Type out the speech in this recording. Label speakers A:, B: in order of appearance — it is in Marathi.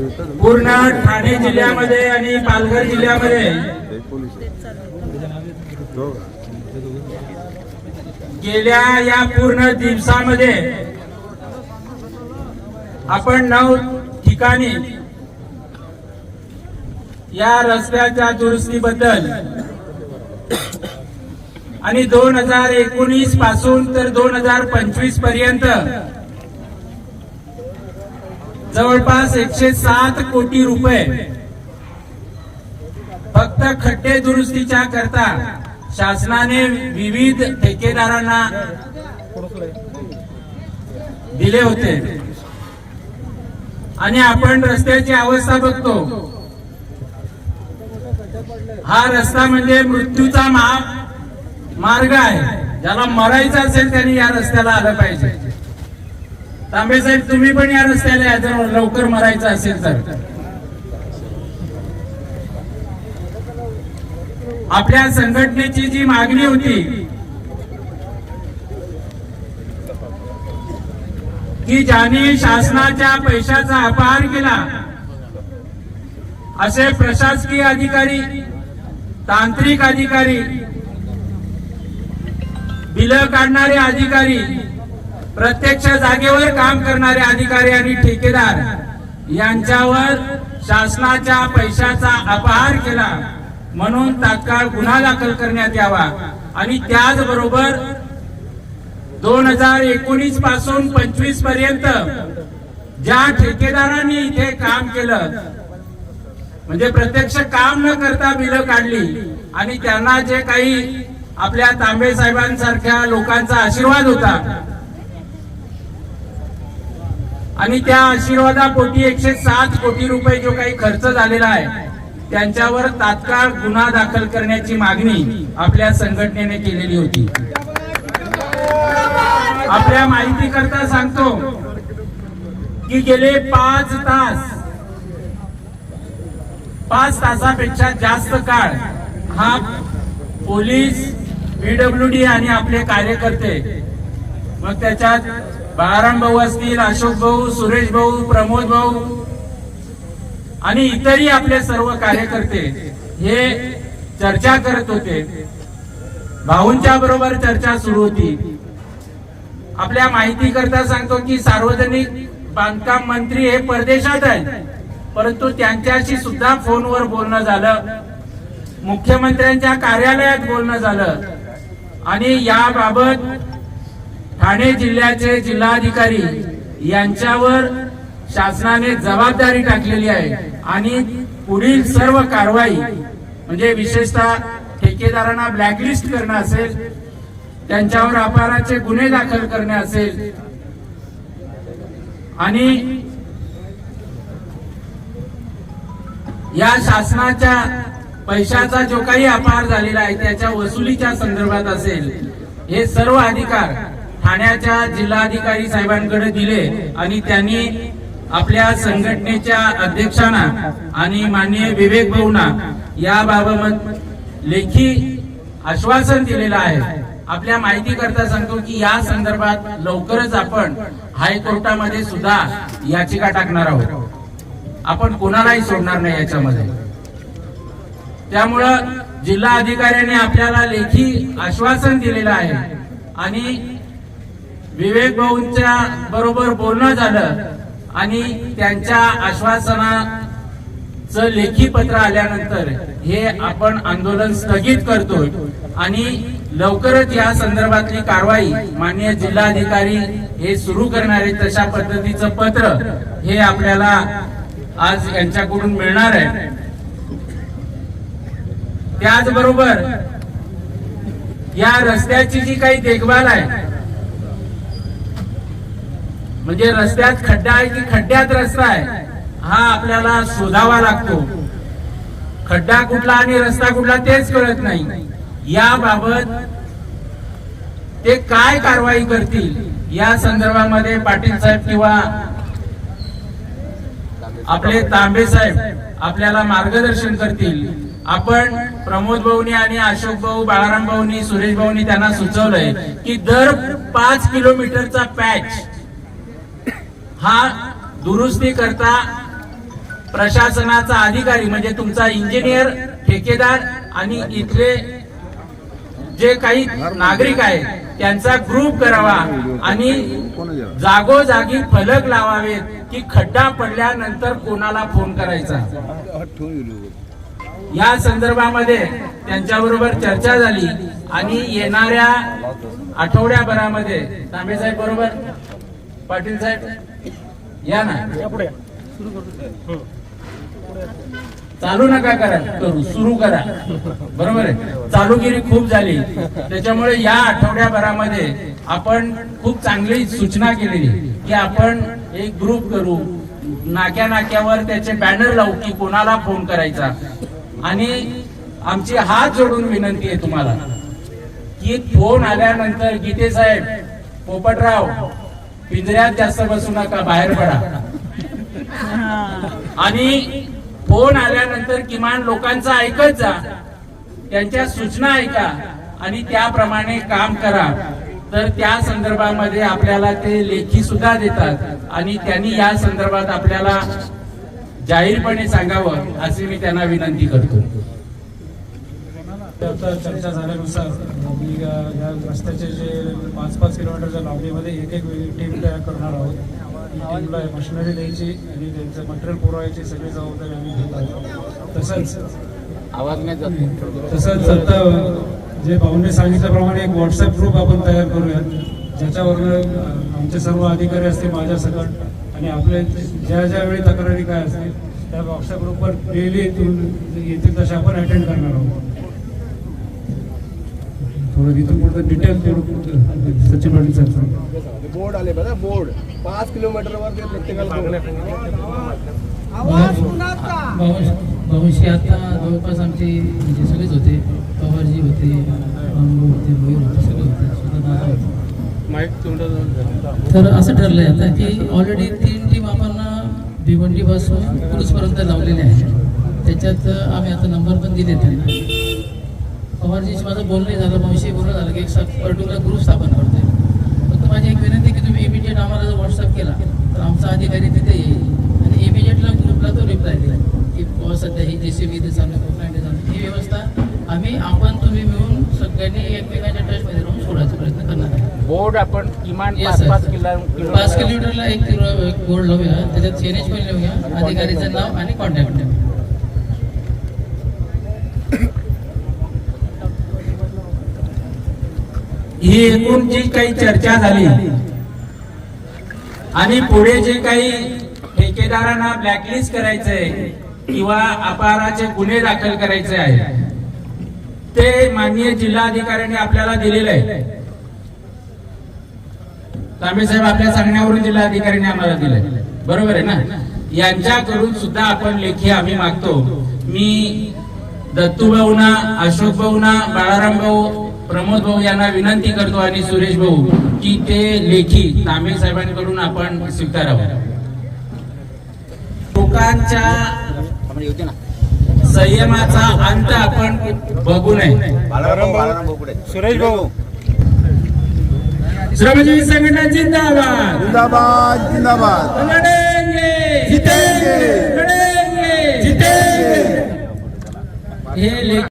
A: पूर्ण ठाणे जिल्ह्यामध्ये आणि पालघर जिल्ह्यामध्ये. गेल्या या पूर्ण दिवसामध्ये आपण नऊ ठिकाणी या रस्त्याच्या दुरुस्तीबद्दल आणि दोन हजार एकोणीसपासून तर दोन हजार पंचवीसपर्यंत जवळपास एकशे सात कोटी रुपये. फक्त खड्डे दुरुस्तीच्या करता शासनाने विविध ठेकेदारांना दिले होते. आणि आपण रस्त्याची अवस्था बघतो. हा रस्ता म्हणजे मृत्यूचा मार्ग आहे. ज्याला मरायचा असेल त्यांनी या रस्त्याला आलं पाहिजे. तांबे साहेब तुम्ही पण या रस्त्याला या जर लवकर मरायचं असेल तर. आपल्या संघटनेची जी मागणी होती की ज्यांनी शासनाच्या पैशाचा अपहार केला असे प्रशासकीय अधिकारी तांत्रिक अधिकारी बिलं काढणारे अधिकारी प्रत्यक्ष जागेवर काम करणारे अधिकारी आणि ठेकेदार यांच्यावर शासनाच्या पैशाचा अपहार केला म्हणून तात्काळ गुन्हा दाखल करण्यात यावा. आणि त्याचबरोबर दोन हजार एकोणीसपासून पंचवीसपर्यंत ज्या ठेकेदारांनी इथे काम केलं म्हणजे प्रत्यक्ष काम न करता बिलं काढली आणि त्यांना जे काही आपल्या तांबे साहेबांसारख्या लोकांचा आशीर्वाद होता आणि त्या आशीर्वादापोटी एकशे सात कोटी रुपये जो काही खर्च झालेला आहे त्यांच्यावर तात्काळ गुन्हा दाखल करण्याची मागणी आपल्या संघटनेने केलेली होती. आपल्या माहिती करता सांगतो की गेले पाच तास पाच तासापेक्षा जास्त काळ हा पोलीस पीडब्ल्यू डी आणि आपले कार्यकर्ते मग त्याच्यात बाळाराम भाऊ असतील अशोक भाऊ सुरेश भाऊ प्रमोद भाऊ आणि इतरही आपले सर्व कार्यकर्ते हे चर्चा करत होते. भाऊंच्या बरोबर चर्चा सुरू होती. आपल्या माहिती करता सांगतो की सार्वजनिक बांधकाम मंत्री हे परदेशात आहेत परंतु त्यांच्याशी सुद्धा फोनवर बोलणं झालं. मुख्यमंत्र्यांच्या कार्यालयात बोलणं झालं. आणि याबाबत ठाणे जिल्ह्याचे जिल्हाधिकारी यांच्यावर शासनाने जबाबदारी टाकलेली आहे. आणि पुढील सर्व कारवाई म्हणजे विशेषतः ठेकेदारांना ब्लॅकलिस्ट करणं असेल त्यांच्यावर अपहाराचे गुन्हे दाखल करणे असेल आणि या शासनाच्या पैशाचा जो काही अपहार झालेला आहे त्याच्या वसुलीच्या संदर्भात असेल हे सर्व अधिकार ठाण्याच्या जिल्हाधिकारी साहेबांकडे दिले आणि त्यांनी आपल्या संघटनेच्या अध्यक्षांना आणि माननीय विवेक भाऊना याबाबत लेखी आश्वासन दिलेलं आहे. आपल्या माहिती करता सांगतो की या संदर्भात लवकरच आपण हायकोर्टामध्ये सुद्धा याचिका टाकणार आहोत. आपण कोणालाही सोडणार नाही याच्यामध्ये. त्यामुळं जिल्हा अधिकाऱ्यांनी आपल्याला लेखी आश्वासन दिलेलं आहे आणि विवेक भाऊंच्या बरोबर बोलणं झालं आणि त्यांच्या आश्वासनाचं लेखी पत्र आल्यानंतर हे आपण आंदोलन स्थगित करतोय. आणि लवकरच या संदर्भातली कारवाई माननीय जिल्हाधिकारी हे सुरू करणारे तशा पद्धतीचं पत्र हे आपल्याला आज यांच्याकडून मिळणार आहे. त्याचबरोबर या रस्त्याची जी काही देखभाल आहे म्हणजे रस्त्यात खड्डा आहे की खड्ड्यात रस्ता आहे हा आपल्याला शोधावा लागतो. खड्डा कुठला आणि रस्ता कुठला तेच कळत नाही. याबाबत ते काय कारवाई करतील या संदर्भामध्ये पाटील साहेब किंवा आपले तांबे साहेब आपल्याला मार्गदर्शन करतील. आपण प्रमोद भाऊनी आणि अशोक भाऊ बाळाराम भाऊनी सुरेश भाऊनी त्यांना सुचवलंय की दर पाच किलोमीटरचा पॅच हा दुरुस्ती करता प्रशासनाचा अधिकारी म्हणजे तुमचा इंजिनियर ठेकेदार आणि इथले जे काही नागरिक आहेत त्यांचा ग्रुप करावा आणि जागोजागी फलक लावावेत की खड्डा पडल्यानंतर कोणाला फोन करायचा. या संदर्भामध्ये त्यांच्याबरोबर चर्चा झाली आणि येणाऱ्या आठवड्याभरामध्ये तांबे साहेब बरोबर? पाटील साहेब? या ना. चालू नका करा करू सुरू करा. बरोबर आहे? चालूगिरी खूप झाली. त्याच्यामुळे या आठवड्याभरामध्ये आपण खूप चांगली सूचना केलेली की आपण एक ग्रुप करू. नाक्या नाक्यावर त्याचे बॅनर लावू की कोणाला फोन करायचा. आणि आमची हात जोडून विनंती आहे तुम्हाला. की फोन आल्यानंतर गीते साहेब पोपटराव पिंजऱ्यात जास्त बसू नका बाहेर पडा. आणि फोन आल्यानंतर किमान लोकांचा ऐकत जा. त्यांच्या सूचना ऐका आणि त्याप्रमाणे काम करा. तर त्या संदर्भामध्ये आपल्याला ते लेखी सुद्धा देतात आणि त्यांनी या संदर्भात आपल्याला जाहीरपणे सांगावं अशी मी त्यांना विनंती करतो.
B: आता चर्चा झाल्यानुसार मी अ, या रस्त्याचे जे पाच पाच किलोमीटरच्या लांबीमध्ये एक एक वेगळी टीम तयार करणार आहोत. टीमला मशिनरी द्यायची आणि त्यांचं मटेरियल पुरवायची सगळी जबाबदारी आम्ही घेत आहोत. तसंच तसंच आता जे भाऊंनी सांगितल्याप्रमाणे एक व्हॉट्सअप ग्रुप आपण तयार करूयात ज्याच्यावरनं अ, आमचे सर्व अधिकारी असतील माझ्या सकट आणि आपले ज्या ज्या वेळी तक्रारी काय असतील त्या व्हॉट्सअप ग्रुपवर डेली येतील तसे आपण अटेंड करणार आहोत. थोडं इथून पुढचं डिटेल थोडं सचिन पाटील सर
C: बोर्ड आले बघा बोर्ड. पाच किलोमीटरवर ते प्रत्येकाला
D: बाबूशी आता जवळपास आमचे म्हणजे सगळेच होते. पवारजी होते होते भोईर होते सगळे होते. तर असं ठरलंय आता की ऑलरेडी तीन टीम आपण भिवंडी पासून पुरुषपर्यंत लावलेले आहे त्याच्यात आम्ही आता नंबर पण दिले त्यांना. पवारजीशी माझं बोलणं झालं मावशी बोलणं झालं की एक पर्टिक्युलर ग्रुप स्थापन करतोय. फक्त माझी एक विनंती की तुम्ही इमिजिएट आम्हाला जर व्हॉट्सअप केला तर आमचा अधिकारी तिथे येईल. आणि इमिजिएटला ग्रुपला तो रिप्लाय दिला की सध्या ही जे सी बी इथे चालू चालू ही व्यवस्था आम्ही आपण तुम्ही मिळून सगळ्यांनी एकमेकांच्या टचमध्ये राहून सोडायचा प्रयत्न करणार आहे
A: बोर्ड आपण किमान पाच
D: किलोमीटरला एक बोर्ड लावूया. त्याच्यात सीएनएच पण लिहूया अधिकारीचं नाव आणि कॉन्टॅक्ट
A: ही एकूण जी काही चर्चा झाली आणि पुढे जे काही ठेकेदारांना ब्लॅकलिस्ट करायचंय किंवा अपहाराचे गुन्हे दाखल करायचे आहे ते माननीय जिल्हाधिकाऱ्यांनी आपल्याला दिलेलं आहे. तांबे साहेब आपल्या सांगण्यावरून जिल्हाधिकाऱ्यांनी आम्हाला दिलंय. बरोबर आहे ना? यांच्याकडून सुद्धा आपण लेखी आम्ही मागतो. मी दत्तू भाऊना अशोक भाऊना बाळाराम भाऊ प्रमोद भाऊ यांना विनंती करतो आणि सुरेश भाऊ की ते लेखी तांबे साहेबांकडून आपण स्वीकारावं. लोकांच्या संयमाचा अंत आपण बघू नये.
C: सुरेश भाऊ.
A: श्रमजीवी संघटना जिंदाबाद.
C: जिंदाबाद जिंदाबाद.
A: लढेंगे
C: जितेंगे.
A: लढेंगे
C: जितेंगे.
A: हे लेख